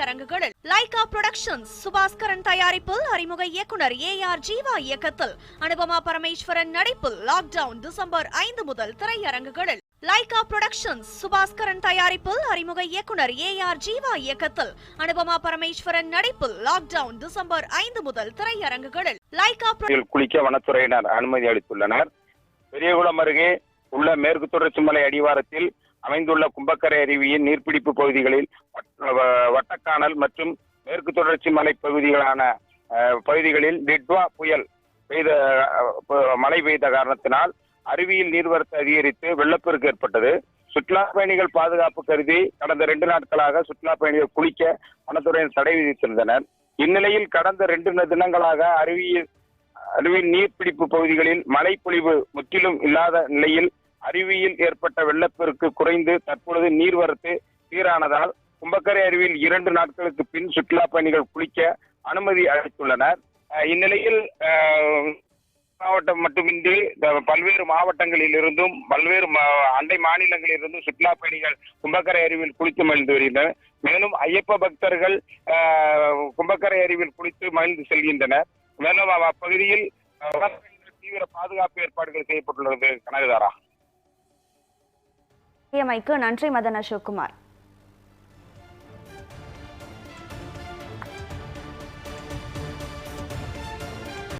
திரையரங்குகளில் Lyca productions Subaskaran தயாரிப்பில் அறிமுக இயக்குனர் ஏ ஆர் ஜீவா இயக்கத்தில். அனுபமா பரமேஸ்வரன் நடிப்பில் லாக்டவுன் டிசம்பர் ஐந்து முதல் திரையரங்குகளில் லைகா புரொடக்ஷன்ஸ் சுபாஸ்கரன் தயாரிப்பில் அறிமுக இயக்குனர் ஏ ஆர் ஜீவா இயக்கத்தில். அனுபமா பரமேஸ்வரன் நடிப்பில் லாக்டவுன் டிசம்பர் ஐந்து முதல் திரையரங்குகளில் லைகா குளிக்க வனத்துறையினர் அனுமதி அளித்துள்ளனர். பெரியகுளம் அருகே உள்ள மேற்கு தொடர்ச்சி மலை அடிவாரத்தில் அமைந்துள்ள கும்பக்கரை அருவியின் நீர்பிடிப்பு பகுதிகளில் கொடைக்கானல் மற்றும் மேற்கு தொடர்ச்சி மலை பகுதிகளான பகுதிகளில் டிட்வா புயல் பெய்த மழை பெய்த காரணத்தினால் அருவியில் நீர்வரத்து அதிகரித்து வெள்ளப்பெருக்கு ஏற்பட்டது. சுற்றுலா பயணிகள் பாதுகாப்பு கருதி கடந்த ரெண்டு நாட்களாக சுற்றுலா பயணிகள் குளிக்க வனத்துறையினர் தடை விதித்திருந்தனர். இந்நிலையில் கடந்த ரெண்டு தினங்களாக அருவியில் அருவியின் நீர்பிடிப்பு பகுதிகளில் மழைப்பொழிவு முற்றிலும் இல்லாத நிலையில் அருவியில் ஏற்பட்ட வெள்ளப்பெருக்கு குறைந்து தற்பொழுது நீர்வரத்து சீரானதால் கும்பக்கரை அருவியில் இரண்டு நாட்களுக்கு பின் சுற்றுலா பயணிகள் குளிக்க அனுமதி அளித்துள்ளனர். இந்நிலையில் மாவட்டம் மட்டுமின்றி பல்வேறு மாவட்டங்களில் இருந்தும் பல்வேறு மா- அண்டை மாநிலங்களில் இருந்தும் சுற்றுலா பயணிகள் கும்பக்கரை அருவியில் குளித்து மகிழ்ந்து வருகின்றனர். மேலும் ஐயப்ப பக்தர்கள் கும்பக்கரை அருவியில் குளித்து மகிழ்ந்து செல்கின்றனர். மேலும் அப்பகுதியில் தீவிர பாதுகாப்பு ஏற்பாடுகள் செய்யப்பட்டுள்ளது. கனகதாரா. நன்றி மதன் அசோக்குமார்.